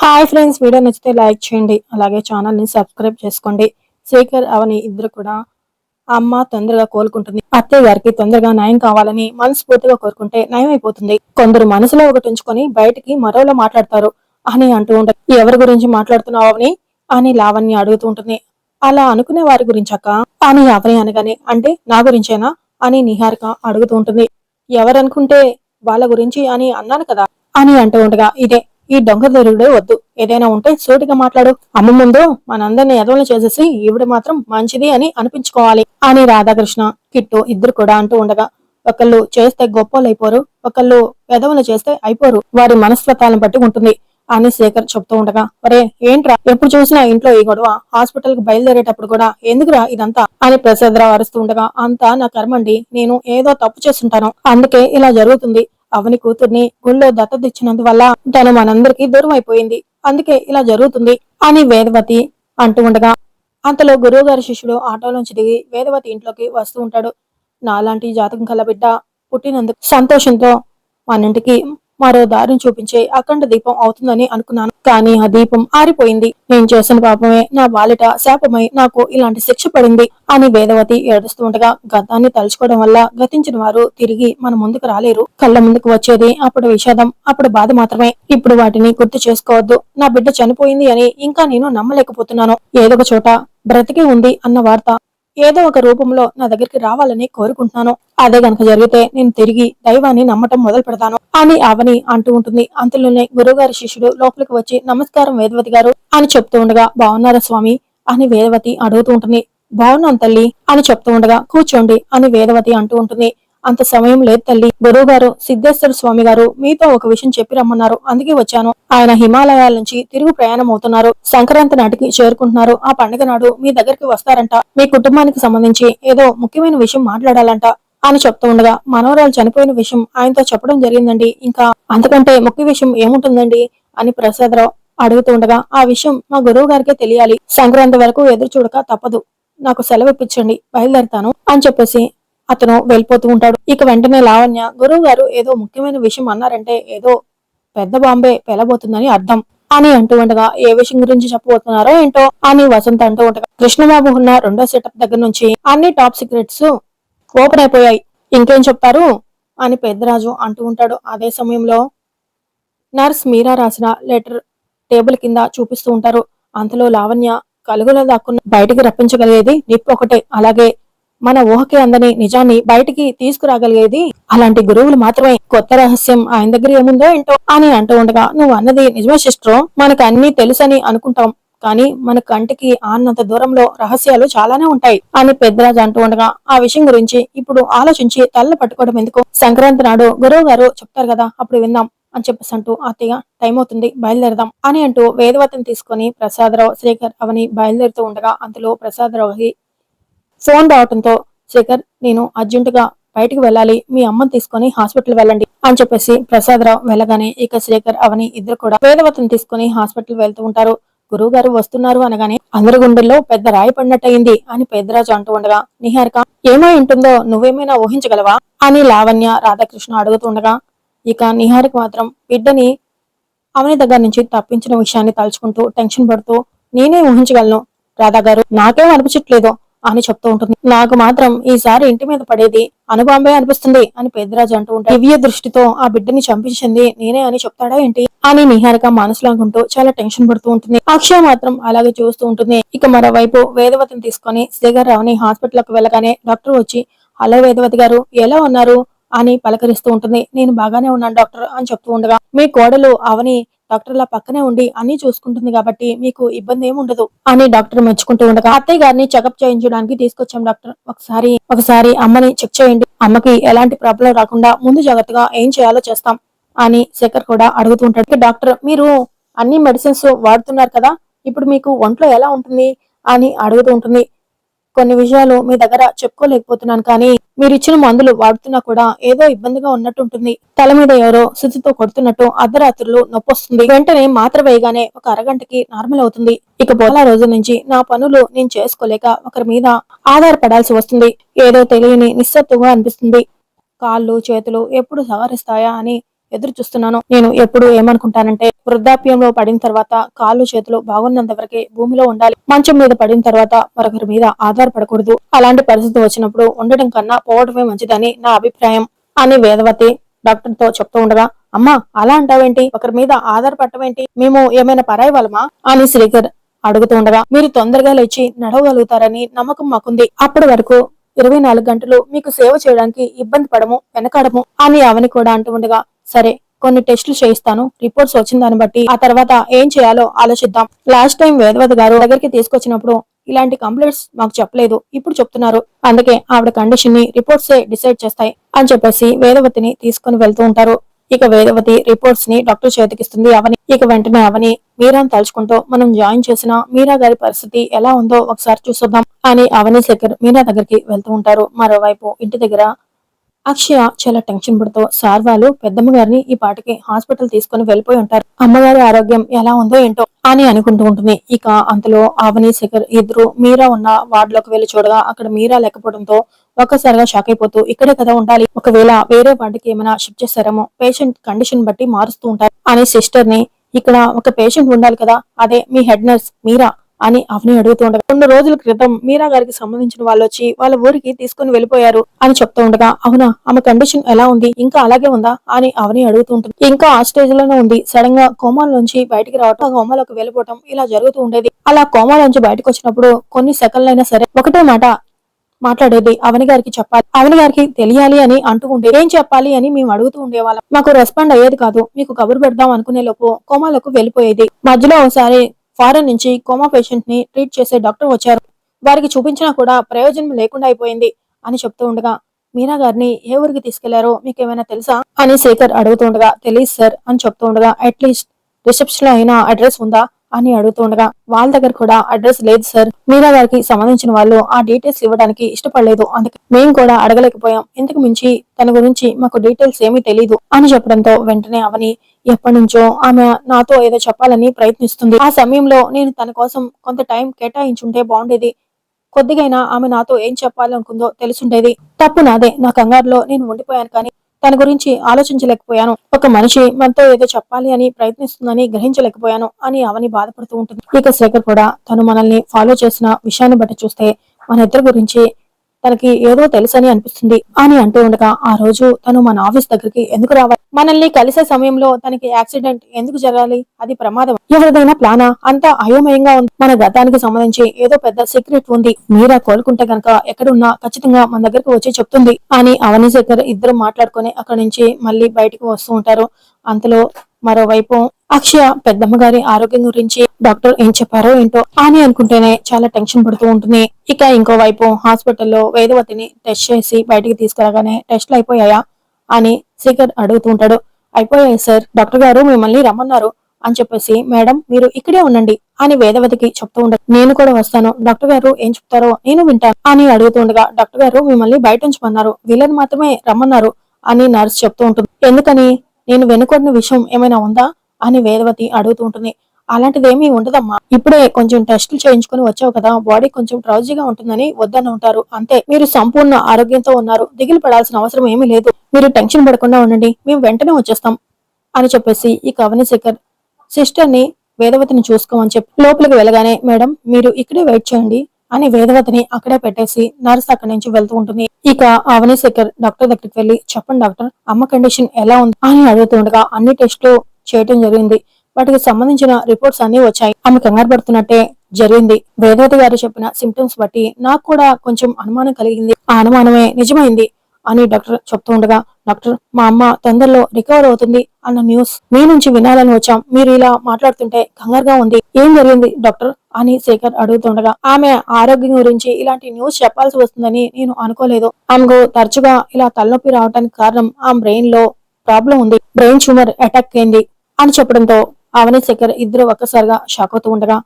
Hi friends video నచ్చితే like చేయండి. అలాగే ఛానల్ని సబ్స్క్రైబ్ చేసుకోండి. శేఖర్ అవని ఇద్దరు కూడా అమ్మ తొందరగా కోలుకుంటుంది. అత్తయ్య గారికి తొందరగా నయం కావాలని మనస్ఫూర్తిగా కోరుకుంటే నయం అయిపోతుంది కొందరు మనసులో ఒకటి ఉంచుకొని బయటికి మరోలా మాట్లాడతారు. అని అంటూ ఉంటారు ఎవరి గురించి మాట్లాడుతున్నావు అవని? అని లావణ్య అడుగుతూ ఉంటుంది. అలా అనుకునే వారి గురించి అక్క? అని అవని అనగానే అంటే నా గురించేనా? అని నిహారిక అడుగుతూ ఉంటుంది. ఎవరనుకుంటే వాళ్ళ గురించి అని అన్నాను కదా? అని అంటూ ఉండగా ఇదే. ఈ దొంగ దొరుకుడే వద్దు. ఏదైనా ఉంటే సోటిగా మాట్లాడు. అమ్మ ముందు మనందరిని ఎదవలు చేసేసి ఈవిడ మాత్రం మంచిది అని అనిపించుకోవాలి. అని రాధాకృష్ణ కిట్టు ఇద్దరు కూడా అంటూ ఉండగా ఒకళ్ళు చేస్తే గొప్పలు అయిపోరు ఒకళ్ళు ఎదవలు చేస్తే అయిపోరు. వారి మనస్తత్వాలను బట్టి ఉంటుంది అని శేఖర్ చెప్తూ ఉండగా ఒరే ఏంట్రా? ఎప్పుడు చూసినా ఇంట్లో ఈ గొడవ. హాస్పిటల్కి బయలుదేరేటప్పుడు కూడా ఎందుకురా ఇదంతా? అని ప్రసాదరావు అరుస్తూ ఉండగా అంతా నా కర్మండి. నేను ఏదో తప్పు చేస్తుంటాను. అందుకే ఇలా జరుగుతుంది. అవని కూతుర్ని గుళ్ళో దత్తతిచ్చినందువల్ల తను మనందరికీ దూరం అయిపోయింది అందుకే ఇలా జరుగుతుంది అని వేదవతి అంటూ ఉండగా అంతలో గురువు గారి శిష్యుడు ఆటోలోంచి దిగి వేదవతి ఇంట్లోకి వస్తూ ఉంటాడు. నాలాంటి జాతకం కల బిడ్డ పుట్టినందుకు సంతోషంతో మనింటికి మరో దారిని చూపించే అఖండ దీపం అవుతుందని అనుకున్నాను. కానీ ఆ దీపం ఆరిపోయింది. నేను చేసిన పాపమే నా బాలిట శాపమై నాకు ఇలాంటి శిక్ష పడింది అని వేదవతి ఏడుస్తూ ఉండగా గతాన్ని తలుచుకోవడం వల్ల గతించిన వారు తిరిగి మన ముందుకు రాలేరు. కళ్ళ ముందుకు వచ్చేది అప్పుడు విషాదం అప్పుడు బాధ మాత్రమే. ఇప్పుడు వాటిని గుర్తు చేసుకోవద్దు. నా బిడ్డ చనిపోయింది అని ఇంకా నేను నమ్మలేకపోతున్నాను. ఏదో ఒక చోట బ్రతికి ఉంది అన్న వార్త ఏదో ఒక రూపంలో నా దగ్గరికి రావాలని కోరుకుంటున్నాను. అదే గనక జరిగితే నేను తిరిగి దైవాన్ని నమ్మటం మొదలు పెడతాను అని అవని అంటూ ఉంటుంది. అంతలోనే గురువుగారి శిష్యుడు లోపలికి వచ్చి నమస్కారం వేదవతి గారు అని చెప్తూ ఉండగా బాగున్నారా స్వామి? అని వేదవతి అడుగుతూ ఉంటుంది. బాగున్నాను తల్లి అని చెప్తూ ఉండగా కూర్చోండి అని వేదవతి అంటూ ఉంటుంది. అంత సమయం లేదు తల్లి. గురువు గారు సిద్ధేశ్వర స్వామి గారు మీతో ఒక విషయం చెప్పి రమ్మన్నారు. అందుకే వచ్చాను. ఆయన హిమాలయాల నుంచి తిరుగు ప్రయాణం అవుతున్నారు సంక్రాంతి నాటికి చేరుకుంటున్నారు. ఆ పండుగ నాడు మీ దగ్గరికి వస్తారంట. మీ కుటుంబానికి సంబంధించి ఏదో ముఖ్యమైన విషయం మాట్లాడాలంట అని చెప్తూ ఉండగా మనవరాలు చనిపోయిన విషయం ఆయనతో చెప్పడం జరిగిందండి. ఇంకా అంతకంటే ముఖ్య విషయం ఏముంటుందండి అని ప్రసాదరావు అడుగుతూ ఉండగా ఆ విషయం మా గురువు గారికే తెలియాలి. సంక్రాంతి వరకు ఎదురు చూడక తప్పదు. నాకు సెలవు ఇప్పించండి. బయలుదేరతాను అని చెప్పేసి అతను వెళ్ళిపోతూ ఉంటాడు. ఇక వెంటనే లావణ్య గురువు గారు ఏదో ముఖ్యమైన విషయం అన్నారంటే ఏదో పెద్ద బాంబే పెలబోతుందని అర్థం అని అంటూ ఉండగా ఏ విషయం గురించి చెప్పబోతున్నారో ఏంటో అని వసంత అంటూ ఉండగా కృష్ణబాబు ఉన్న రెండో సెటప్ దగ్గర నుంచి అన్ని టాప్ సీక్రెట్స్ ఓపెన్ అయిపోయాయి. ఇంకేం చెప్తారు? అని పెద్దరాజు అంటూ ఉంటాడు. అదే సమయంలో నర్స్ మీరా రాసిన లెటర్ టేబుల్ కింద చూపిస్తూ ఉంటారు. అంతలో లావణ్య కలుగులో దాక్కున్న బయటికి రప్పించగలిగేది నిప్పు ఒకటే అలాగే మన ఊహకి అందని నిజాన్ని బయటికి తీసుకురాగలిగేది అలాంటి గురువులు మాత్రమే. కొత్త రహస్యం ఆయన దగ్గర ఏముందో ఏంటో అని అంటూ ఉండగా నువ్వు అన్నది నిజమే సిస్టర్. మనకు అన్ని తెలుసని అనుకుంటాం. కానీ మన కంటికి ఆనంత దూరంలో రహస్యాలు చాలానే ఉంటాయి అని పెద్దరాజు అంటూ ఉండగా ఆ విషయం గురించి ఇప్పుడు ఆలోచించి తల్ల పట్టుకోవడం ఎందుకు? సంక్రాంతి నాడు గురువు గారు చెప్తారు కదా అప్పుడు విందాం అని చెప్పేసి అంటూ అత్తయ్య టైం అవుతుంది బయలుదేరదాం అని అంటూ వేదవతిని తీసుకుని ప్రసాదరావు శ్రీకర్ అవని బయలుదేరుతూ ఉండగా అంతలో ప్రసాదరావుకి ఫోన్ రావడంతో శేఖర్ నేను అర్జెంటుగా బయటకు వెళ్ళాలి. మీ అమ్మని తీసుకొని హాస్పిటల్ వెళ్ళండి అని చెప్పేసి ప్రసాదరావు వెళ్ళగానే ఇక శేఖర్ అవని ఇద్దరు కూడా వేదవతిని తీసుకుని హాస్పిటల్ వెళ్తూ ఉంటారు. గురువు గారు వస్తున్నారు అనగానే అందరి గుండెల్లో పెద్ద రాయి పడినట్టయింది అని పెద్దరాజు అంటూ ఉండగా నిహారిక ఏమై ఉంటుందో నువ్వేమైనా ఊహించగలవా? అని లావణ్య రాధాకృష్ణ అడుగుతుండగా ఇక నిహారిక మాత్రం బిడ్డని అవని దగ్గర నుంచి తప్పించిన విషయాన్ని తలుచుకుంటూ టెన్షన్ పడుతూ నేనే ఊహించగలను. రాధా గారు నాకేం అనిపించట్లేదు. అని చెప్తూ ఉంటుంది. నాకు మాత్రం ఈసారి ఇంటి మీద పడేది అనుబాంబే అనిపిస్తుంది అని పెద్దరాజు అంటూ ఉంటాడు. దివ్య దృష్టితో ఆ బిడ్డని చంపించింది నేనే అని చెప్తాడా ఏంటి? అని నిహారిక మనసులో అనుకుంటూ చాలా టెన్షన్ పడుతూ ఉంటుంది. అక్షయ మాత్రం అలాగే చూస్తూ ఉంటుంది. ఇక మరోవైపు వేదవతిని తీసుకొని శ్రీగారు రావుని హాస్పిటల్కి వెళ్ళగానే డాక్టర్ వచ్చి హలో వేదవతి గారు ఎలా ఉన్నారు? అని పలకరిస్తూ ఉంటుంది. నేను బాగానే ఉన్నాను డాక్టర్ అని చెప్తూ ఉండగా మీ కోడలు అవని డాక్టర్ల పక్కనే ఉండి అన్ని చూసుకుంటుంది కాబట్టి మీకు ఇబ్బంది ఏమి ఉండదు అని డాక్టర్ మెచ్చుకుంటూ ఉండగా అత్తయ్య గారిని చెకప్ చేయించడానికి తీసుకొచ్చాం డాక్టర్. ఒకసారి ఒకసారి అమ్మని చెక్ చేయండి. అమ్మకి ఎలాంటి ప్రాబ్లం రాకుండా ముందు జాగ్రత్తగా ఏం చేయాలో చేస్తాం అని శేఖర్ కూడా అడుగుతూ ఉంటాడు. డాక్టర్ మీరు అన్ని మెడిసిన్స్ వాడుతున్నారు కదా ఇప్పుడు మీకు ఒంట్లో ఎలా ఉంటుంది? అని అడుగుతూ ఉంటుంది. కొన్ని విషయాలు మీ దగ్గర చెప్పుకోలేకపోతున్నాను. కానీ మీరు ఇచ్చిన మందులు వాడుతున్నా కూడా ఏదో ఇబ్బందిగా ఉన్నట్టు ఉంటుంది తల మీద ఎవరో సుతితో కొడుతున్నట్టు అర్ధరాత్రులు నొప్పి వస్తుంది వెంటనే మాత్ర వేయగానే ఒక అరగంటకి నార్మల్ అవుతుంది. ఇక బోలా రోజు నుంచి నా పనులు నేను చేసుకోలేక ఒకరి మీద ఆధారపడాల్సి వస్తుంది. ఏదో తెలియని నిస్సత్తుగా అనిపిస్తుంది. కాళ్ళు చేతులు ఎప్పుడు సవరిస్తాయా అని ఎదురు చూస్తున్నాను. నేను ఎప్పుడు ఏమనుకుంటానంటే వృద్ధాప్యంలో పడిన తర్వాత కాళ్ళు చేతులు బాగున్నంత వరకే భూమిలో ఉండాలి. మంచం మీద పడిన తర్వాత మరొకరి మీద ఆధారపడకూడదు. అలాంటి పరిస్థితి వచ్చినప్పుడు ఉండడం కన్నా పోవడమే మంచిదని నా అభిప్రాయం అని వేదవతి డాక్టర్తో చెప్తూ ఉండగా అమ్మా అలా అంటావేంటి? ఒకరి మీద ఆధారపడటమేంటి మేము ఏమైనా పరాయి వాళ్ళమా? అని శ్రీకర్ అడుగుతూ ఉండగా మీరు తొందరగా లేచి నడవగలుగుతారని నమ్మకం మాకుంది. అప్పటి వరకు ఇరవై నాలుగు గంటలు మీకు సేవ చేయడానికి ఇబ్బంది పడము వెనకాడము అని అవని కూడా అంటూ ఉండగా సరే కొన్ని టెస్టులు చేయిస్తాను. రిపోర్ట్స్ వచ్చిన దాన్ని బట్టి ఆ తర్వాత ఏం చేయాలో ఆలోచిద్దాం. లాస్ట్ టైం వేదవతి గారు దగ్గరికి తీసుకొచ్చినప్పుడు ఇలాంటి కంప్లైంట్స్ మాకు చెప్పలేదు. ఇప్పుడు చెప్తున్నారు. అందుకే ఆవిడ కండిషన్ని రిపోర్ట్సే డిసైడ్ చేస్తాయి అని చెప్పేసి వేదవతిని తీసుకుని వెళ్తూ ఉంటారు. ఇక వేదవతి రిపోర్ట్స్ని డాక్టర్ చేతికిస్తుంది అవని ఇక వెంటనే అవని మీరాని తలుచుకుంటూ మనం జాయిన్ చేసిన మీరా గారి పరిస్థితి ఎలా ఉందో ఒకసారి చూసొద్దాం అని అవని శేఖర్ మీరా దగ్గరికి వెళ్తూ ఉంటారు. మరోవైపు ఇంటి దగ్గర అక్షయ చాలా టెన్షన్ పడుతూ సార్ వాళ్ళు పెద్దమ్మ గారిని ఈ పాటికి హాస్పిటల్ తీసుకుని వెళ్ళిపోయి ఉంటారు. అమ్మగారి ఆరోగ్యం ఎలా ఉందో ఏంటో అని అనుకుంటూ ఉంటుంది. ఇక అంతలో అవని శేఖర్ ఇద్దరు మీరా ఉన్న వార్డులోకి వెళ్ళి చూడగా అక్కడ మీరా లేకపోవడంతో ఒక్కసారిగా షాక్ అయిపోతూ ఇక్కడే కదా ఉండాలి. ఒకవేళ వేరే వార్డుకి ఏమైనా షిఫ్ట్ చేస్తారేమో పేషెంట్ కండిషన్ బట్టి మారుస్తూ ఉంటారు అని సిస్టర్ని ఇక్కడ ఒక పేషెంట్ ఉండాలి కదా అదే మీ హెడ్ నర్స్ మీరా అని అవని అడుగుతూ ఉండగా రెండు రోజుల క్రితం మీరా గారికి సంబంధించిన వాళ్ళు వచ్చి వాళ్ళ ఊరికి తీసుకుని వెళ్ళిపోయారు అని చెప్తూ ఉండగా అవునా? ఆమె కండిషన్ ఎలా ఉంది? ఇంకా అలాగే ఉందా? అని అవని అడుగుతూ ఉంటుంది. ఇంకా ఆ స్టేజ్లోనే ఉంది. సడన్గా కోమాలోంచి బయటికి రావటం కోమాలకు కోమాలోకి వెళ్ళిపోవటం ఇలా జరుగుతూ ఉండేది. అలా కోమాలోంచి బయటకు వచ్చినప్పుడు కొన్ని సెకండ్లు అయినా సరే ఒకటే మాట మాట్లాడేది అవని గారికి చెప్పాలి. అవని గారికి తెలియాలి అని అంటూ ఉండే ఏం చెప్పాలి అని మేము అడుగుతూ ఉండేవాళ్ళం. మాకు రెస్పాండ్ అయ్యేది కాదు. మీకు కబురు పెడదాం అనుకునే లోపు కోమాలకు వెళ్ళిపోయేది. మధ్యలో ఒకసారి ఫారెన్ నుంచి కోమా పేషెంట్ని ట్రీట్ చేసే డాక్టర్ వచ్చారు. వారికి చూపించినా కూడా ప్రయోజనం లేకుండా అయిపోయింది అని చెప్తూ ఉండగా మీనా గారిని ఏ ఊరికి తీసుకెళ్ళారో మీకు ఏమైనా తెలుసా? అని శేఖర్ అడుగుతుండగా తెలియదు సార్ అని చెప్తూ ఉండగా అట్లీస్ట్ రిసెప్షన్లో అయినా అడ్రస్ ఉందా? అని అడుగుతుండగా వాళ్ళ దగ్గర కూడా అడ్రస్ లేదు సార్ మీరా గారికి సంబంధించిన వాళ్ళు ఆ డీటెయిల్స్ ఇవ్వడానికి ఇష్టపడలేదు. అందుకే మేము కూడా అడగలేకపోయాం. ఇంతకు మించి తన గురించి మాకు డీటెయిల్స్ ఏమీ తెలియదు అని చెప్పడంతో వెంటనే అవని ఎప్పటి నుంచో ఆమె నాతో ఏదో చెప్పాలని ప్రయత్నిస్తుంది. ఆ సమయంలో నేను తన కోసం కొంత టైం కేటాయించుంటే బాగుండేది. కొద్దిగైనా ఆమె నాతో ఏం చెప్పాలనుకుందో తెలుసుండేది. తప్పు నాదే. నా కంగారులో నేను ఉండిపోయాను కానీ తన గురించి ఆలోచించలేకపోయాను. ఒక మనిషి మనతో ఏదో చెప్పాలి అని ప్రయత్నిస్తుందని గ్రహించలేకపోయాను అని అవని బాధపడుతూ ఉంటుంది. ఇక శేఖర్ కూడా తను మనల్ని ఫాలో చేసిన విషయాన్ని బట్టి చూస్తే మన ఇద్దరి గురించి తనకి ఏదో తెలుసని అనిపిస్తుంది. అని అంటూ ఉండగా ఆ రోజు తను మన ఆఫీస్ దగ్గరికి ఎందుకు రావాలి? మనల్ని కలిసే సమయంలో తనకి యాక్సిడెంట్ ఎందుకు జరగాలి? అది ప్రమాదం. ఎవరిదైనా ప్లానా? అంతా అయోమయంగా ఉంది. మన గతానికి సంబంధించి ఏదో పెద్ద సీక్రెట్ ఉంది. మీరా కోలుకుంటే గనక ఎక్కడున్నా ఖచ్చితంగా మన దగ్గరకు వచ్చి చెప్తుంది. అని అవని శేఖర్ ఇద్దరు మాట్లాడుకొని అక్కడి నుంచి మళ్ళీ బయటకు వస్తూ ఉంటారు. అంతలో మరోవైపు అక్షయ పెద్దమ్మ గారి ఆరోగ్యం గురించి డాక్టర్ ఏం చెప్పారో ఏంటో అని అనుకుంటేనే చాలా టెన్షన్ పడుతూ ఉంటుంది. ఇక ఇంకోవైపు హాస్పిటల్లో వేదవతిని టెస్ట్ చేసి బయటికి తీసుకురాగానే టెస్ట్లు అయిపోయాయా అని శేఖర్ అడుగుతూ ఉంటాడు. అయిపోయాయి సార్ డాక్టర్ గారు మిమ్మల్ని రమ్మన్నారు అని చెప్పేసి మేడం మీరు ఇక్కడే ఉండండి అని వేదవతికి చెప్తూ ఉండదు నేను కూడా వస్తాను డాక్టర్ గారు ఏం చెప్తారో నేను వింటాను అని అడుగుతూ ఉండగా డాక్టర్ గారు మిమ్మల్ని బయట ఉంచమన్నారు వీళ్ళని మాత్రమే రమ్మన్నారు అని నర్స్ చెప్తూ ఉంటుంది. ఎందుకని? నేను వెనుకొడిన విషయం ఏమైనా ఉందా? అని వేదవతి అడుగుతూ ఉంటుంది. అలాంటిదేమీ ఉండదమ్మా. ఇప్పుడే కొంచెం టెస్టులు చేయించుకుని వచ్చావు కదా. బాడీ కొంచెం ట్రౌజీగా ఉంటుందని వద్దని ఉంటారు. అంతే. మీరు సంపూర్ణ ఆరోగ్యంతో ఉన్నారు. దిగులు పడాల్సిన అవసరం ఏమీ లేదు. మీరు టెన్షన్ పడకుండా ఉండండి. మేము వెంటనే వచ్చేస్తాం. అని చెప్పేసి ఈ కవని శేఖర్ సిస్టర్ని వేదవతిని చూసుకోమని చెప్పి లోపలికి వెళ్ళగానే మేడం మీరు ఇక్కడే వెయిట్ చేయండి. అని వేదవతిని అక్కడే పెట్టేసి నర్స్ అక్కడి నుంచి వెళ్తూ ఉంటుంది. ఇక అవని శేఖర్ డాక్టర్ దగ్గరికి వెళ్ళి చెప్పండి డాక్టర్ అమ్మ కండిషన్ ఎలా ఉంది? అని అడుగుతుండగా అన్ని టెస్టులు చేయటం జరిగింది. వాటికి సంబంధించిన రిపోర్ట్స్ అన్ని వచ్చాయి. ఆమె కంగారు పడుతున్నట్టే జరిగింది. వేదవతి గారు చెప్పిన సిమ్టమ్స్ బట్టి నాకు కూడా కొంచెం అనుమానం కలిగింది. ఆ అనుమానమే నిజమైంది. అని డాక్టర్ చెప్తూ ఉండగా డాక్టర్ మా అమ్మ తొందరలో రికవర్ అవుతుంది అన్న న్యూస్ మీ నుంచి వినాలని వచ్చాం. మీరు ఇలా మాట్లాడుతుంటే కంగారుగా ఉంది. ఏం జరిగింది డాక్టర్? అని శేఖర్ అడుగుతుండగా ఆమె ఆరోగ్యం గురించి ఇలాంటి న్యూస్ చెప్పాల్సి వస్తుందని నేను అనుకోలేదు. ఆమెకు తరచుగా ఇలా తలనొప్పి రావడానికి కారణం ఆ బ్రెయిన్లో ప్రాబ్లం ఉంది. బ్రెయిన్ ట్యూమర్ అటాక్ అయింది అని చెప్పడంతో అవని శేఖర్ ఇద్దరు ఒక్కసారిగా షాక్ అవుతూ ఉండగా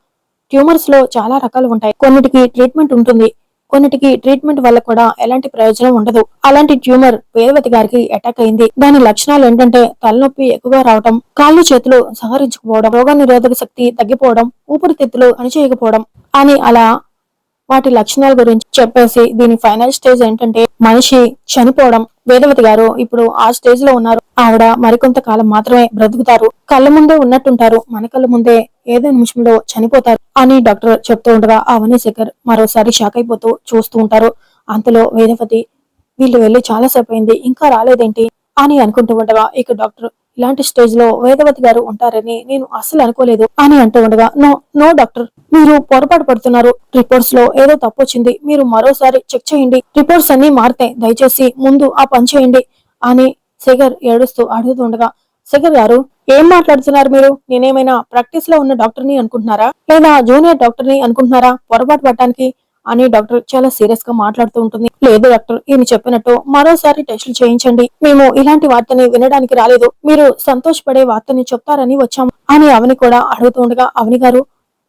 ట్యూమర్స్లో చాలా రకాలు ఉంటాయి. కొన్నిటికి ట్రీట్మెంట్ ఉంటుంది. కొన్నిటికి ట్రీట్మెంట్ వల్ల కూడా ఎలాంటి ప్రయోజనం ఉండదు. అలాంటి ట్యూమర్ వేదవతి గారికి అటాక్ అయింది. దాని లక్షణాలు ఏంటంటే తలనొప్పి ఎక్కువగా రావడం కాళ్ళు చేతులు సహరించకపోవడం రోగ నిరోధక శక్తి తగ్గిపోవడం ఊపిరితిత్తులు పనిచేయకపోవడం అని అలా వాటి లక్షణాల గురించి చెప్పేసి దీని ఫైనల్ స్టేజ్ ఏంటంటే మనిషి చనిపోవడం. వేదవతి గారు ఇప్పుడు ఆ స్టేజ్లో ఉన్నారు. ఆవిడ మరికొంత కాలం మాత్రమే బ్రతుకుతారు. కళ్ళ ముందే ఉన్నట్టుంటారు. మన కళ్ళ ముందే ఏదో నిమిషంలో చనిపోతారు అని డాక్టర్ చెప్తూ ఉండగా అవని శేఖర్ మరోసారి షాక్ అయిపోతూ చూస్తూ ఉంటారు. అంతలో వేదవతి వీళ్ళు వెళ్ళి చాలా సేపు అయింది. ఇంకా రాలేదేంటి? అని అనుకుంటూ ఉండగా ఇక డాక్టర్ ఇలాంటి స్టేజ్లో వేదవతి గారు ఉంటారని నేను అస్సలు అనుకోలేదు అని అంటూ ఉండగా నో నో డాక్టర్ మీరు పొరపాటు పడుతున్నారు. రిపోర్ట్స్లో ఏదో తప్పు వచ్చింది. మీరు మరోసారి చెక్ చేయండి. రిపోర్ట్స్ అన్ని మారుతాయి దయచేసి ముందు ఆ పని చేయండి అని శేఖర్ ఏడుస్తూ అడుగుతుండగా శేఖర్ గారు ఏం మాట్లాడుతున్నారు మీరు? నేనేమైనా ప్రాక్టీస్లో ఉన్న డాక్టర్ని అనుకుంటున్నారా? లేదా జూనియర్ డాక్టర్ని అనుకుంటున్నారా? పొరపాటు పడటానికి అని డాక్టర్ చాలా సీరియస్గా మాట్లాడుతూ ఉంటుంది. లేదు డాక్టర్ ఈయన చెప్పినట్టు మరోసారి టెస్టులు చేయించండి. మేము ఇలాంటి వార్తని వినడానికి రాలేదు. మీరు సంతోషపడే వార్తని చెప్తారని వచ్చాము. అని అవని కూడా అడుగుతూ ఉండగా అవని గారు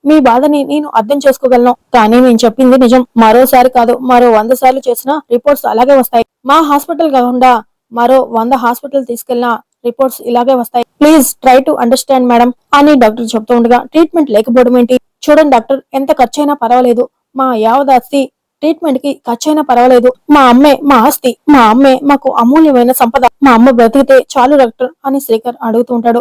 మీ బాధని నేను అర్థం చేసుకోగలను. కానీ నేను చెప్పింది నిజం. మరోసారి కాదు మరో వంద సార్లు చేసిన రిపోర్ట్స్ అలాగే వస్తాయి. మా హాస్పిటల్ కాకుండా మరో వంద హాస్పిటల్ తీసుకెళ్ళిన రిపోర్ట్స్ ఇలాగే వస్తాయి. Please try to understand madam అని డాక్టర్ చెప్తూ ఉండగా ట్రీట్మెంట్ లేకపోవడం ఏంటి? చూడండి డాక్టర్ ఎంత ఖర్చైనా పర్వాలేదు. మా యావదాస్తి ట్రీట్మెంట్కి ఖర్చైనా పర్వాలేదు. మా అమ్మే మా ఆస్తి మా అమ్మే మాకు అమూల్యమైన సంపద. మా అమ్మ బ్రతికితే చాలు డాక్టర్ అని శ్రీకర్ అడుగుతూ ఉంటాడు.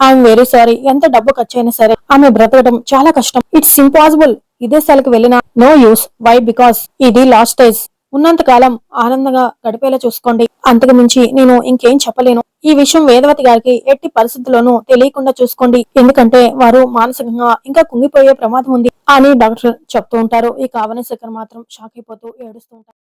I'm very sorry. ఎంత డబ్బు ఖర్చైనా సరే ఆమె బ్రతకడం చాలా కష్టం. It's impossible. విదేశాలకు వెళ్ళినా నో యూస్. వై? బికాస్ ఇది లాస్ట్ స్టేజ్ ఉన్నంత కాలం ఆనందంగా గడిపేలా చూసుకోండి. అంతకు మించి నేను ఇంకేం చెప్పలేను. ఈ విషయం వేదవతి గారికి ఎట్టి పరిస్థితుల్లోనూ తెలియకుండా చూసుకోండి. ఎందుకంటే వారు మానసికంగా ఇంకా కుంగిపోయే ప్రమాదం ఉంది అని డాక్టర్ చెప్తూ ఉంటారు. ఈ కావని శేఖర్ మాత్రం షాక్ అయిపోతూ ఏడుస్తూ ఉంటారు.